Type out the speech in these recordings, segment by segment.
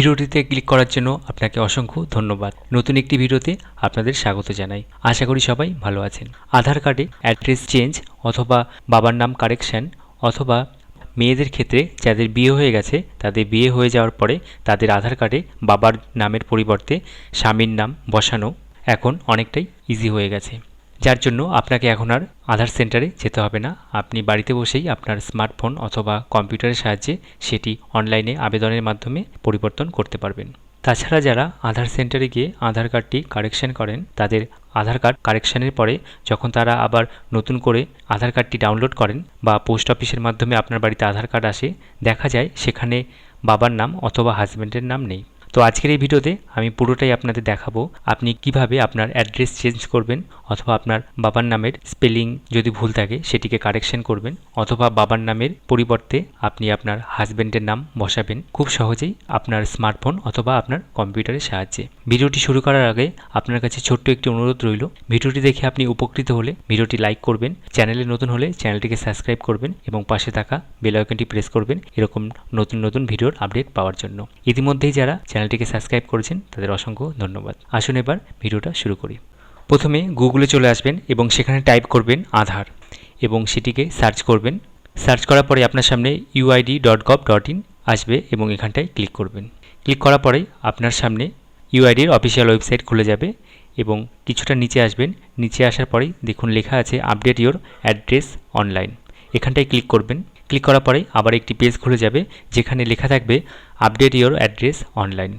ভিডিওটিতে ক্লিক করার জন্য আপনাকে অসংখ্য ধন্যবাদ। নতুন একটি ভিডিওতে আপনাদের স্বাগত জানাই। আশা করি সবাই ভালো আছেন। আধার কার্ডে অ্যাড্রেস চেঞ্জ অথবা বাবার নাম কারেকশন অথবা মেয়েদের ক্ষেত্রে যাদের বিয়ে হয়ে গেছে, তাদের বিয়ে হয়ে যাওয়ার পরে তাদের আধার কার্ডে বাবার নামের পরিবর্তে স্বামীর নাম বসানো এখন অনেকটাই ইজি হয়ে গেছে। যার জন্য আপনাকে এখন আর আধার সেন্টারে যেতে হবে না। আপনি বাড়িতে বসেই আপনার স্মার্টফোন অথবা কম্পিউটারের সাহায্যে সেটি অনলাইনে আবেদনের মাধ্যমে পরিবর্তন করতে পারবেন। তাছাড়া যারা আধার সেন্টারে গিয়ে আধার কার্ডটি কারেকশন করেন, তাদের আধার কার্ড কারেকশানের পরে যখন তারা আবার নতুন করে আধার কার্ডটি ডাউনলোড করেন বা পোস্ট অফিসের মাধ্যমে আপনার বাড়িতে আধার কার্ড আসে, দেখা যায় সেখানে বাবার নাম অথবা হাজব্যান্ডের নাম নেই। তো আজকের এই ভিডিওতে আমি পুরোটাই আপনাদের দেখাবো। আপনি কীভাবে আপনার অ্যাড্রেস চেঞ্জ করবেন অথবা আপনার বাবার নামের স্পেলিং যদি ভুল থাকে সেটিকে কারেকশন করবেন অথবা বাবার নামের পরিবর্তে আপনি আপনার হাজব্যান্ডের নাম বসাবেন। খুব সহজেই আপনার স্মার্টফোন অথবা আপনার কম্পিউটারের সাহায্যে। ভিডিওটি শুরু করার আগে আপনার কাছে ছোট্ট একটি অনুরোধ রইল। ভিডিওটি দেখে আপনি উপকৃত হলে ভিডিওটি লাইক করবেন, চ্যানেলে নতুন হলে চ্যানেলটিকে সাবস্ক্রাইব করবেন এবং পাশে থাকা বেল প্রেস করবেন এরকম নতুন নতুন ভিডিওর আপডেট পাওয়ার জন্য। ইতিমধ্যেই যারা চ্যানেলটিকে সাবস্ক্রাইব করেছেন তাদের অসংখ্য ধন্যবাদ। আসুন এবার ভিডিওটা শুরু করি। প্রথমে গুগলে চলে আসবেন এবং সেখানে টাইপ করবেন আধার এবং সেটিকে সার্চ করবেন। সার্চ করার পরে আপনার সামনে UID dot gov dot in আসবে এবং এখানটায় ক্লিক করবেন। ক্লিক করার পরেই আপনার সামনে ইউআইডির অফিসিয়াল ওয়েবসাইট খুলে যাবে এবং কিছুটা নিচে আসবেন। নিচে আসার পরেই দেখুন লেখা আছে আপডেট ইওর অ্যাড্রেস অনলাইন এখানটায় ক্লিক করবেন। ক্লিক করার পরেই আবার একটি পেজ খুলে যাবে, যেখানে লেখা থাকবে আপডেট ইওর অ্যাড্রেস অনলাইন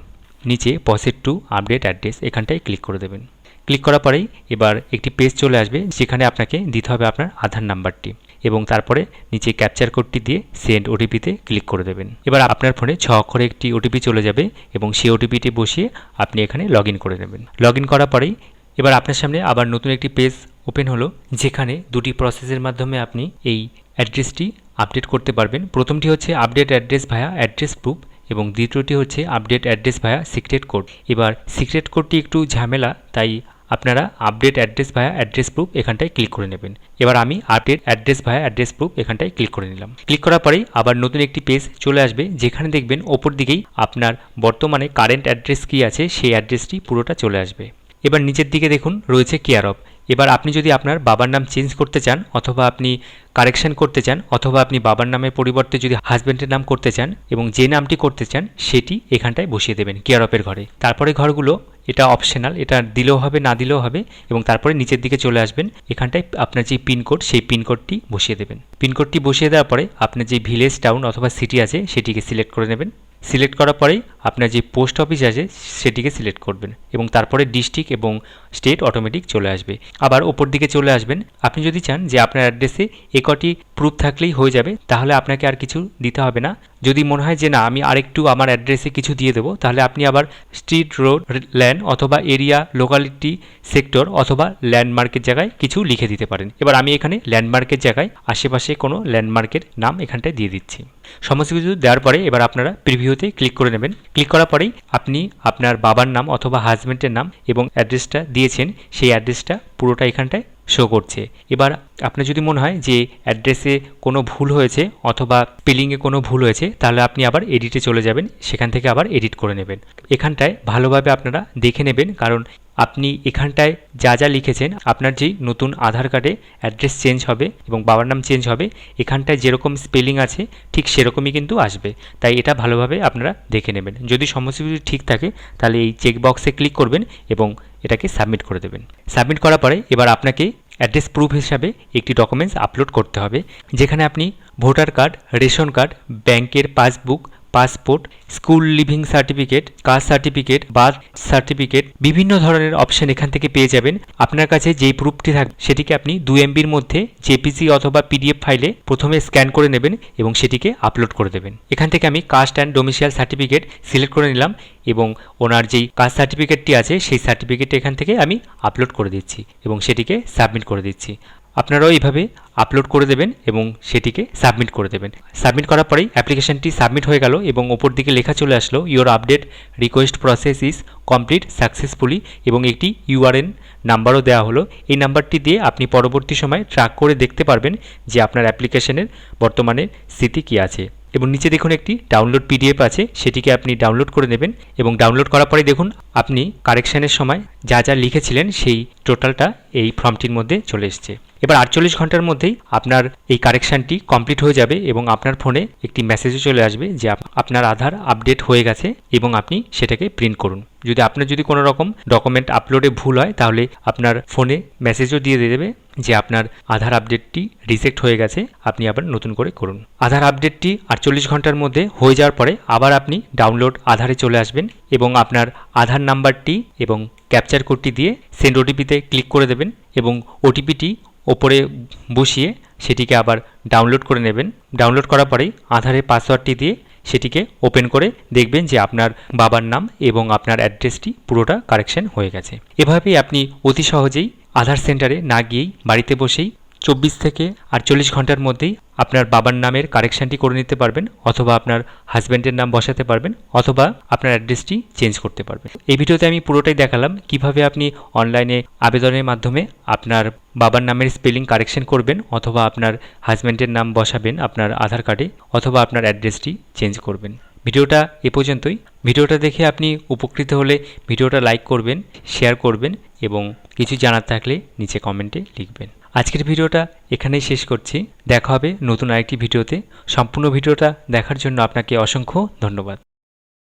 নিচে পসেট টু আপডেট অ্যাড্রেস এখানটায় ক্লিক করে দেবেন। ক্লিক করার পরেই এবার একটি পেজ চলে আসবে, যেখানে আপনাকে দিতে হবে আপনার আধার নাম্বারটি এবং তারপরে নিচে ক্যাপচার কোডটি দিয়ে সেন্ড ওটিপিতে ক্লিক করে দেবেন। এবার আপনার ফোনে ছ অক্ষরে একটি ওটিপি চলে যাবে এবং সেই ওটিপিটি বসিয়ে আপনি এখানে লগ করে নেবেন। লগ করার পরেই এবার আপনার সামনে আবার নতুন একটি পেজ ওপেন হলো, যেখানে দুটি প্রসেসের মাধ্যমে আপনি এই অ্যাড্রেসটি আপডেট করতে পারবেন। প্রথমটি হচ্ছে update address via address proof এবং দ্বিতীয়টি হচ্ছে update address via secret code. এবার সিক্রেট কোডটি একটু ঝামেলা, তাই আপনারা update address via address proof এখানটায় ক্লিক করে নেবেন। এবার আমি update address via address proof এখানটায় ক্লিক করে নিলাম। ক্লিক করার পরেই আবার নতুন একটি পেজ চলে আসবে, যেখানে দেখবেন ওপর দিকেই আপনার বর্তমানে কারেন্ট অ্যাড্রেস কী আছে, সেই অ্যাড্রেসটি পুরোটা চলে আসবে। এবার নিচের দিকে দেখুন, রয়েছে কেয়ার অফ। এবার আপনি যদি আপনার বাবার নাম চেঞ্জ করতে চান, অথবা আপনি কারেকশন করতে চান, অথবা আপনি বাবার নামের পরিবর্তে যদি হাজব্যান্ডের নাম করতে চান এবং যে নামটি করতে চান, সেটি এখানটায় বসিয়ে দেবেন কেয়ার অফের ঘরে। তারপরে ঘরগুলো, এটা অপশনাল এটা দিলেও হবে, না দিলেও হবে, এবং তারপরে নিচের দিকে চলে আসবেন, এখানটায় আপনার যে পিনকোড সেই পিনকোডটি বসিয়ে দেবেন। পিনকোডটি বসিয়ে দেওয়ার পরে আপনার যে ভিলেজ টাউন অথবা সিটি আছে, সেটিকে সিলেক্ট করে নেবেন। সিলেক্ট করার পরেই আপনার যে পোস্ট অফিস আছে, সেটিকে সিলেক্ট করবেন এবং তারপরে ডিস্ট্রিক্ট এবং স্টেট অটোমেটিক চলে আসবে। আবার ওপর দিকে চলে আসবেন। আপনি যদি চান যে আপনার অ্যাড্রেসে এ কটি প্রুফ থাকলেই হয়ে যাবে, তাহলে আপনাকে আর কিছু দিতে হবে না। যদি মনে হয় যে না, আমি আরেকটু আমার অ্যাড্রেসে কিছু দিয়ে দেবো, তাহলে আপনি আবার স্ট্রিট রোড ল্যান্ড অথবা এরিয়া লোকালিটি সেক্টর অথবা ল্যান্ডমার্কের জায়গায় কিছু লিখে দিতে পারেন। এবার আমি এখানে ল্যান্ডমার্কের জায়গায় আশেপাশে কোনো ল্যান্ডমার্কের নাম এখানটায় দিয়ে দিচ্ছি। সমস্ত কিছু দেওয়ার পরে এবার আপনারা প্রিভিউতে ক্লিক করে নেবেন। ক্লিক করার পরেই আপনি আপনার বাবার নাম অথবা হাজব্যান্ডের নাম এবং অ্যাড্রেসটা দিয়েছেন, সেই অ্যাড্রেসটা পুরোটা এখানটায় শো করছে। এবার আপনার যদি মনে হয় যে অ্যাড্রেসে কোনো ভুল হয়েছে অথবা স্পেলিংয়ে কোনো ভুল হয়েছে, তাহলে আপনি আবার এডিটে চলে যাবেন, সেখান থেকে আবার এডিট করে নেবেন। এখানটায় ভালোভাবে আপনারা দেখে নেবেন, কারণ আপনি এখানটায় যা যা লিখেছেন, আপনার যেই নতুন আধার কার্ডে অ্যাড্রেস চেঞ্জ হবে এবং বাবার নাম চেঞ্জ হবে, এখানটায় যেরকম স্পেলিং আছে, ঠিক সেরকমই কিন্তু আসবে। তাই এটা ভালোভাবে আপনারা দেখে নেবেন। যদি সমস্ত কিছু ঠিক থাকে, তাহলে এই চেক বক্সে ক্লিক করবেন এবং এটাকে সাবমিট করে দেবেন। সাবমিট করার পরে এবার আপনাকে অ্যাড্রেস প্রুফ হিসাবে একটি ডকুমেন্টস আপলোড করতে হবে, যেখানে আপনি ভোটার কার্ড রেশন কার্ড ব্যাংকের passbook passport, school leaving certificate, caste certificate, birth certificate, বিভিন্ন ধরনের অপশন এখান থেকে পেয়ে যাবেন। আপনার কাছে যেই প্রুফটি থাকবে সেটিকে আপনি দু এমবির মধ্যে জেপিসি অথবা পিডিএফ ফাইলে প্রথমে স্ক্যান করে নেবেন এবং সেটিকে আপলোড করে দেবেন। এখান থেকে আমি caste and domicile certificate select করে নিলাম এবং ওনার যেই কাস্ট সার্টিফিকেটটি আছে, সেই সার্টিফিকেটটি এখান থেকে আমি আপলোড করে দিচ্ছি এবং সেটিকে সাবমিট করে দিচ্ছি। আপনারাও এইভাবে আপলোড করে দেবেন এবং সেটিকে সাবমিট করে দেবেন। সাবমিট করার পরেই অ্যাপ্লিকেশনটি সাবমিট হয়ে গেল এবং ওপর দিকে লেখা চলে আসলো your update request process is complete successfully এবং একটি ইউআরএন নাম্বারও দেওয়া হলো। এই নাম্বারটি দিয়ে আপনি পরবর্তী সময় ট্র্যাক করে দেখতে পারবেন যে আপনার অ্যাপ্লিকেশনের বর্তমানে স্থিতি কী আছে। এবং নিচে দেখুন একটি ডাউনলোড পিডিএফ আছে, সেটিকে আপনি ডাউনলোড করে নেবেন এবং ডাউনলোড করার পরে দেখুন আপনি কারেকশানের সময় যা যা লিখেছিলেন সেই টোটালটা এই ফর্মটির মধ্যে চলে এসছে। এবার আটচল্লিশ ঘণ্টার মধ্যেই আপনার এই কারেকশানটি কমপ্লিট হয়ে যাবে এবং আপনার ফোনে একটি মেসেজও চলে আসবে যে আপনার আধার আপডেট হয়ে গেছে এবং আপনি সেটাকে প্রিন্ট করুন। যদি আপনার যদি কোনো রকম ডকুমেন্ট আপলোডে ভুল হয়, তাহলে আপনার ফোনে মেসেজও দিয়ে দেবে যে আপনার আধার আপডেটটি রিসেক্ট হয়ে গেছে, আপনি আবার নতুন করে করুন। আধার আপডেটটি আটচল্লিশ ঘণ্টার মধ্যে হয়ে যাওয়ার পরে আবার আপনি ডাউনলোড আধারে চলে আসবেন এবং আপনার আধার নাম্বারটি এবং ক্যাপচার কোডটি দিয়ে সেন্ড ওটিপিতে ক্লিক করে দেবেন এবং ওটিপিটি ওপরে বসিয়ে সেটিকে আবার ডাউনলোড করে নেবেন। ডাউনলোড করার পরেই আধারের পাসওয়ার্ডটি দিয়ে সেটিকে ওপেন করে দেখবেন যে আপনার বাবার নাম এবং আপনার অ্যাড্রেসটি পুরোটা কারেকশন হয়ে গেছে। এভাবেই আপনি অতি সহজেই আধার সেন্টারে না গিয়েই বাড়িতে বসেই চব্বিশ থেকে আটচল্লিশ ঘণ্টার মধ্যেই আপনার বাবার নামের কারেকশানটি করে নিতে পারবেন অথবা আপনার হাজব্যান্ডের নাম বসাতে পারবেন অথবা আপনার অ্যাড্রেসটি চেঞ্জ করতে পারবেন। এই ভিডিওতে আমি পুরোটাই দেখালাম, কীভাবে আপনি অনলাইনে আবেদনের মাধ্যমে আপনার বাবার নামের স্পেলিং কারেকশন করবেন অথবা আপনার হাজব্যান্ডের নাম বসাবেন আপনার আধার কার্ডে অথবা আপনার অ্যাড্রেসটি চেঞ্জ করবেন। ভিডিওটা এ পর্যন্তই। ভিডিওটা দেখে আপনি উপকৃত হলে ভিডিওটা লাইক করবেন, শেয়ার করবেন এবং কিছু জানার থাকলে নিচে কমেন্টে লিখবেন। আজকের ভিডিওটা এখানেই শেষ করছি। দেখা হবে নতুন আরেকটি ভিডিওতে। সম্পূর্ণ ভিডিওটা দেখার জন্য আপনাকে অসংখ্য ধন্যবাদ।